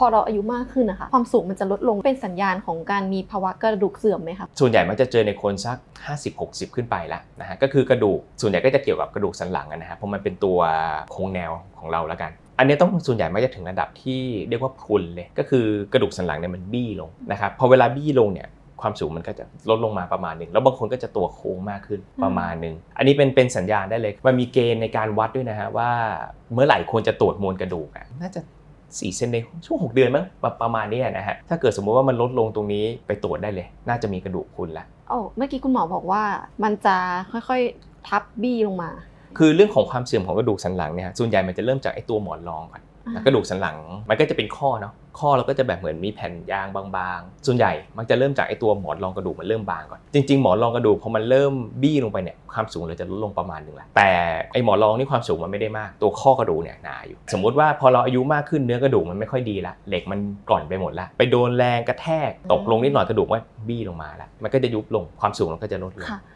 พอเราอายุมากขึ้นนะคะ ความสูงมันจะลดลงเป็นสัญญาณของการมีภาวะกระดูกเสื่อมไหมคะส่วนใหญ่มักจะเจอในคนสัก 50-60 ขึ้นไปแล้วนะฮะก็คือกระดูกส่วนใหญ่ก็จะเกี่ยวกับกระดูกสันหลังอะนะฮะเพราะมันเป็นตัวโครงแนวของเราแล้วกันอันนี้ต้องส่วนใหญ่มักจะถึงระดับที่เรียกว่าพรุนเลย ก็คือกระดูกสันหลังเนี่ยมันบี้ลงนะครับพอเวลาบี้ลงเนี่ยความสูงมันก็จะลดลงมาประมาณหนึ่งแล้วบางคนก็จะตัวโค้งมากขึ้นประมาณหนึ่งอันนี้เป็นเป็นสัญญาณได้เลยมันมีเกณฑ์ในการวัดด้วยนะฮะว่าเมื่อไหร่ควรจะตรวจมวลกระดูกอะน่าจะ 4เซนในช่วง 6 เดือนมั้งประประมาณเนี้ยนะฮะถ้าเกิดสมมุติว่ามันลดลงตรงนี้ไปตรวจได้เลย น่าจะมีกระดูกพรุนละโอ้เมื่อกี้คุณหมอบอกว่ามันจะค่อยๆทับบี้ลงมา คือเรื่องของความเสื่อมของกระดูกสันหลังเนี่ยส่วนใหญ่มันจะเริ่มจากไอ้ตัวหมอนรองก่อนนะ กระดูกสันหลังมันก็จะเป็นข้อเนาะข้อเราก็จะแบบเหมือนมีแผ่นยางบางๆ ส่วนใหญ่มักจะเริ่มจากไอ้ตัวหมอนรองกระดูกมันเริ่มบางก่อน จริงๆ หมอนรองกระดูกพอมันเริ่มบี้ลงไปเนี่ยความสูงเราจะลดลงประมาณหนึ่งแหละแต่ไอ้หมอนรองนี่ความสูงมันไม่ได้มาก ตัวข้อกระดูกเนี่ยหนาอยู่ สมมุติว่าพอเราอายุมากขึ้นเนื้อกระดูกมันไม่ค่อยดีละเหล็กมันกร่อนไปหมดละไปโดนแรงกระแทกตกลงนิดหน่อยกระดูกมันบี้ลงมาละมันก็จะยุบลงความสูงเราก็จะลดลงค่ะ